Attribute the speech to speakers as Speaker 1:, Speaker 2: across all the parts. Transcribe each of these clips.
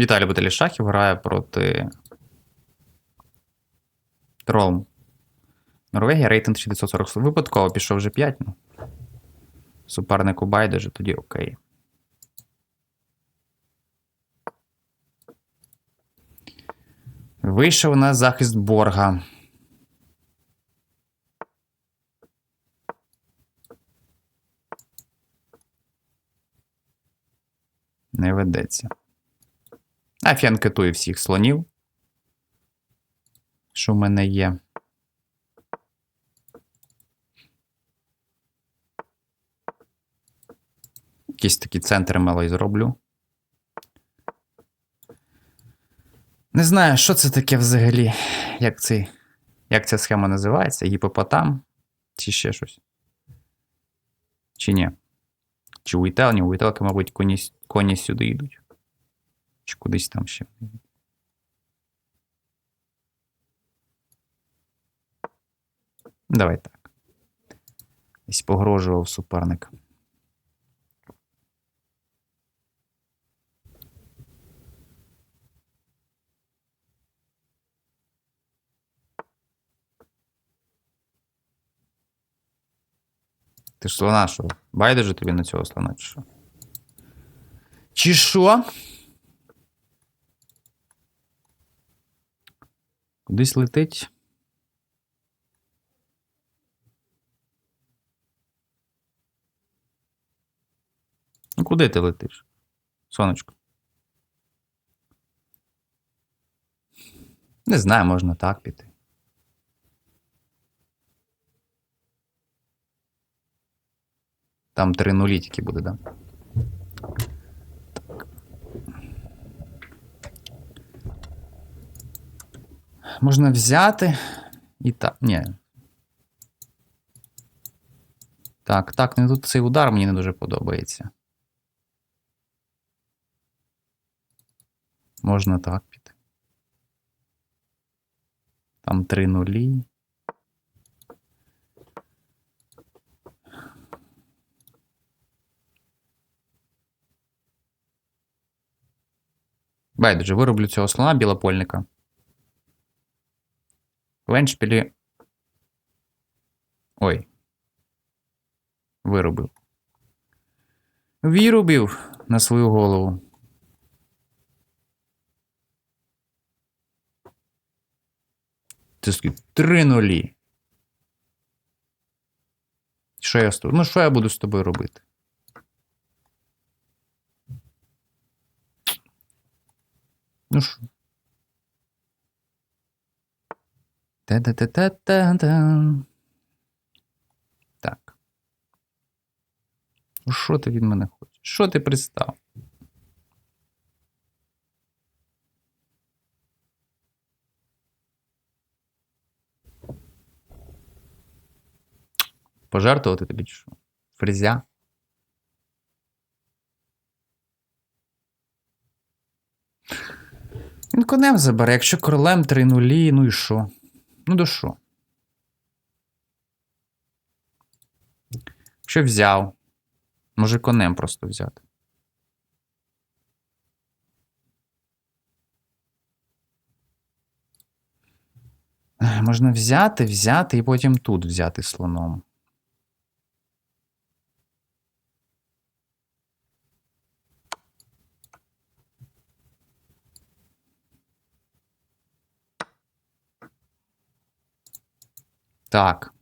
Speaker 1: Віталій Шахів грає проти Тролм. Норвегія рейтинг 940. Випадково пішов вже 5. Ну. Супернику байдуже, тоді окей. Вийшов на захист Борга. Не ведеться. А фіанкетує всіх слонів. Що в мене є. Якісь такі центри малий зроблю. Не знаю, що це таке взагалі. Як, цей, як ця схема називається? Гіпопотам? Чи ще щось? Чи ні? Чи уїтел? Ні, уїтелки, мабуть, коні, коні сюди йдуть. Чи кудись там ще. Давай так. Десь погрожував суперник. Ти ж слона що? Байдуже тобі на цього слона, чи що? Чи що? Кудись летить. Ну, куди ти летиш? Сонечко. Не знаю, можна так піти. Там три нулі тільки буде, да? Можна взяти і так. Ні. Так, так, не тут цей удар мені не дуже подобається. Можна так піти. Там три нулі. Байдуже, вироблю цього слона білопольника. В Еншпілі. Ой. Виробив. Вірубів на свою голову. Це? Три нулі. Що я з тобою? Ну, що я буду з тобою робити? Ну що? Та-та-та-та-та-та. Так. Ну, що ти від мене хочеш? Що ти пристав? Пожертвувати тобі що? Фрезя? Він конем забере, якщо королем 3 нулі, ну і що? Ну до що? Що взяв? Може конем просто взяти. Можна взяти, взяти і потім тут взяти слоном. Так.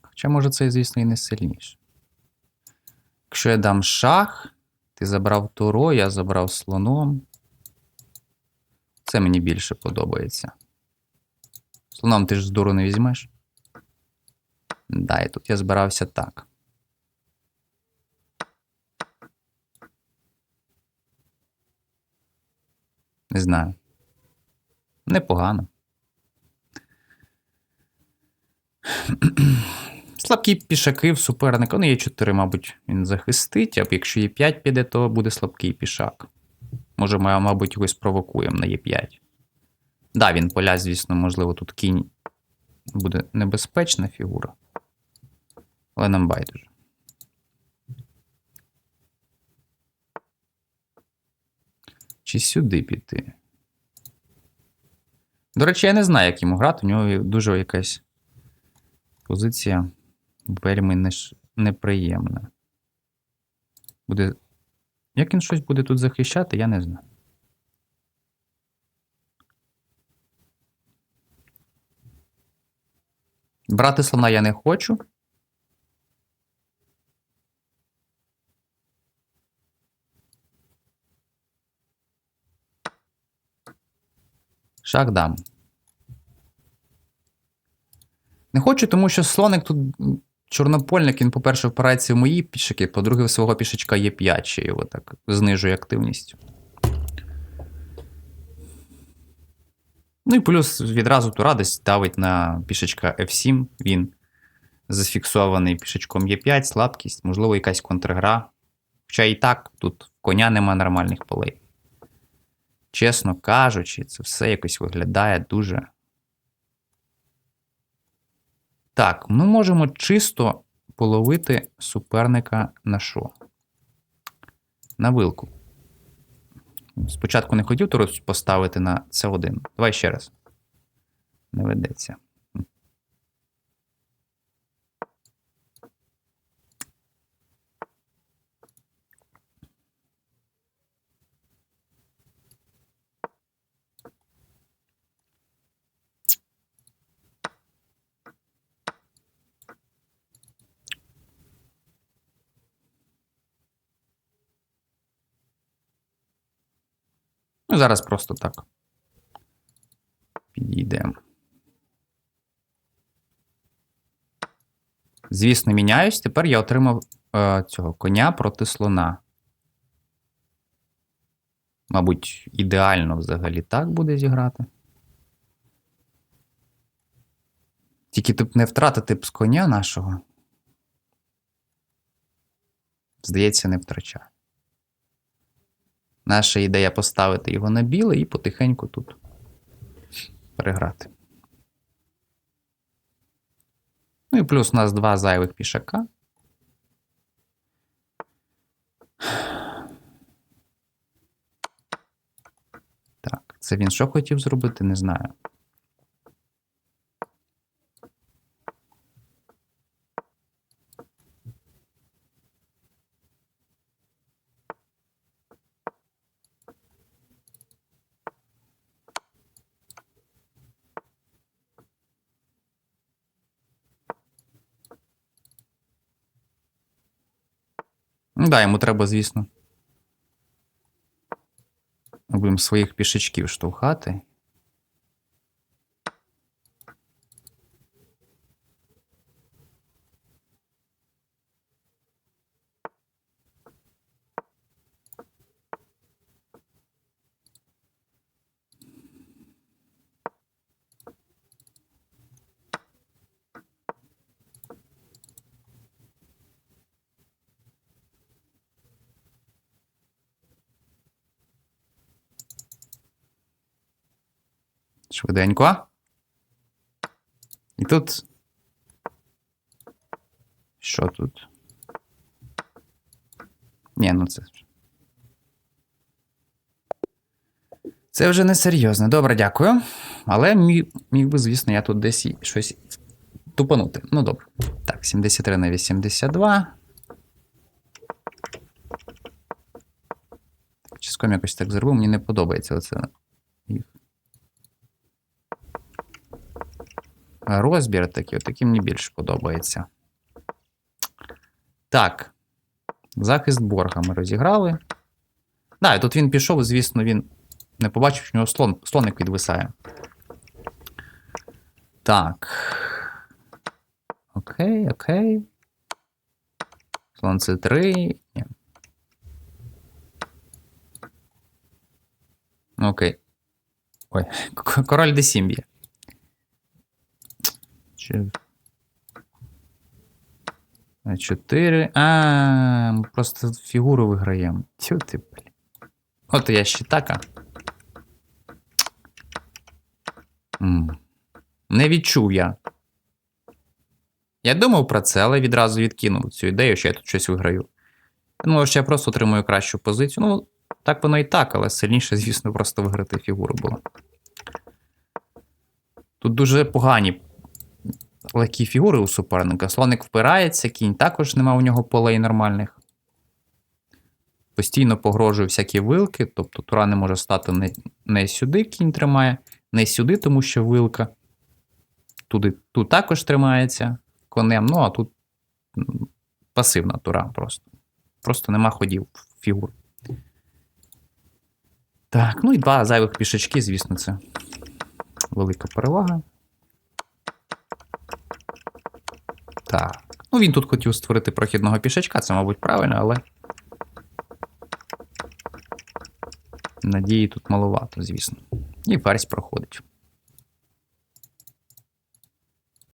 Speaker 1: Хоча, може, це, звісно, і не сильніше. Якщо я дам шах, ти забрав туро, я забрав слоном. Це мені більше подобається. Слоном ти ж з дуру не візьмеш. Да, і тут я збирався так. Не знаю непогано. Слабкі пішаки в суперника. Ну, є 4, мабуть, він захистить, а якщо є 5 піде, то буде слабкий пішак. Може, ми, мабуть, його спровокуємо на Е5. Так, да, він поля, звісно, можливо, тут кінь буде небезпечна фігура. Але нам байдуже. Чи сюди піти? До речі, я не знаю, як йому грати. У нього дуже якась позиція вельми неприємна. Буде. Як він щось буде тут захищати, я не знаю. Брати слона я не хочу. Шах дам. Не хочу, тому що слоник тут чорнопольник, він, по-перше, впирається в мої пішаки, по-друге, в свого пішачка є 5, ще його так знижує активність. Ну і плюс відразу тура десь давить на пішечка F7. Він зафіксований пішечком Е5, слабкість, можливо, якась контргра. Хоча і так, тут коня нема нормальних полей. Чесно кажучи, це все якось виглядає дуже. Так, ми можемо чисто половити суперника на що? На вилку. Спочатку не хотів туру поставити на С1. Давай ще раз. Не ведеться. Ну, зараз просто так. Підійдемо. Звісно, міняюсь. Тепер я отримав е, цього коня проти слона. Мабуть, ідеально взагалі так буде зіграти. Тільки тут не втратити б з коня нашого. Здається, не втрачаю. Наша ідея поставити його на біле і потихеньку тут переграти. Ну і плюс у нас два зайвих пішака. Так, це він що хотів зробити, не знаю. Да, йому треба, звісно. Будемо своїх пішечків штовхати. Швиденько. І тут. Що тут? Ні, ну це. Це вже не серйозно. Добре, дякую. Але міг, міг би, звісно, я тут десь щось тупанути. Ну, добре. Так, 73 на 82. Чиском якось так зробив, мені не подобається оце. Розбір такий, такий мені більше подобається. Так. Захист Борга ми розіграли. Да, і тут він пішов, звісно, він не побачив, що у нього слон, слоник відвисає. Так. Окей, окей. Слон це 3. Ні. Ну, Окей. Ой, король d7 б'є. Чи... 4. А, ми просто фігуру виграємо. Тю. От я ще така. Не відчув я. Я думав про це, але відразу відкинув цю ідею, що я тут щось виграю. Думав, що я просто отримую кращу позицію. Ну, Так воно і так, але сильніше, звісно, просто виграти фігуру було. Тут дуже погані легкі фігури у суперника. Слоник впирається, кінь також нема у нього полей нормальних. Постійно погрожує всякі вилки, тобто тура не може стати не, не сюди, кінь тримає, не сюди, тому що вилка. Туди, тут також тримається конем, ну а тут пасивна тура просто. Просто нема ходів фігур. Так, ну і два зайвих пішачки, звісно, це велика перевага. Так. Ну, він тут хотів створити прохідного пішачка, це, мабуть, правильно, але. Надії тут маловато, звісно. І ферзь проходить.